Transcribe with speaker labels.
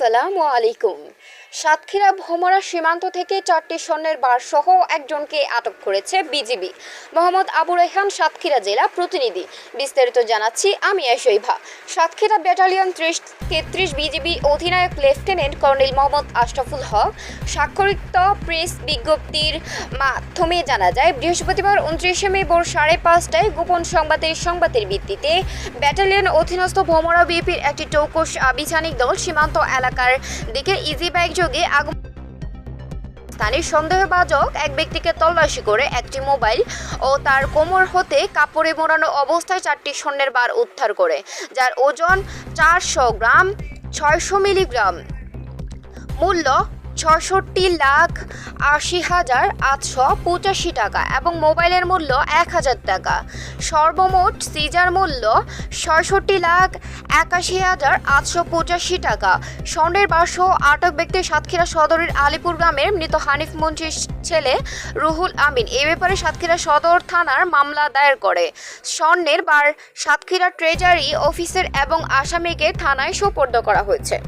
Speaker 1: السلام عليكم. সাতক্ষীরা ভোমরা সীমান্ত থেকে চারটি স্বর্ণের বার সহ একজনকে আটক করেছে বিজিবি। মোহাম্মদ আবু রেহান, সাতক্ষীরা জেলা প্রতিনিধি। বিস্তারিত জানাচ্ছি, আমি শৈভা সাতক্ষীরা ব্যাটালিয়ন ত্রিশ, তেত্রিশ বিজিবি অধিনায়ক লেফটেন্যান্ট কর্নেল মোহাম্মদ আশরাফুল হক, স্বাক্ষরিত প্রেস বিজ্ঞপ্তির মাধ্যমে জানা যায়, বৃহস্পতিবার উনত্রিশে মে ভোর সাড়ে পাঁচটায় গোপন সংবাদের সংবাদের ভিত্তিতে ব্যাটালিয়ন অধীনস্থ ভোমরা বিএপির একটি চৌকস আভিযানিক দল সীমান্ত এলাকার দিকে ইজি বাইক যোগে আগম স্থানীয় সন্দেহভাজক এক ব্যক্তিকে তল্লাশি করে একটি মোবাইল ও তার কোমর হতে কাপড়ে মোড়ানো অবস্থায় চারটি স্বর্ণের বার উদ্ধার করে, যার ওজন চারশো গ্রাম, ছয়শো মিলিগ্রাম। মূল্য ছষট্টি লাখ আশি হাজার আটশো পঁচাশি টাকা এবং মোবাইলের মূল্য এক হাজার টাকা। সর্বমোট সিজার মূল্য ছয়ষট্টি লাখ একাশি হাজার আটশো পঁচাশি টাকা। স্বর্ণের বাস আটক ব্যক্তি সাতক্ষীরা সদরের আলিপুর গ্রামের মৃত হানিফ মন্ত্রীর ছেলে রুহুল আমিন এ ব্যাপারে সাতক্ষীরা সদর থানার মামলা দায়ের করে। স্বর্ণের বার সাতক্ষীরা ট্রেজারি অফিসের এবং আসামিকে থানায় সোপর্দ করা হয়েছে।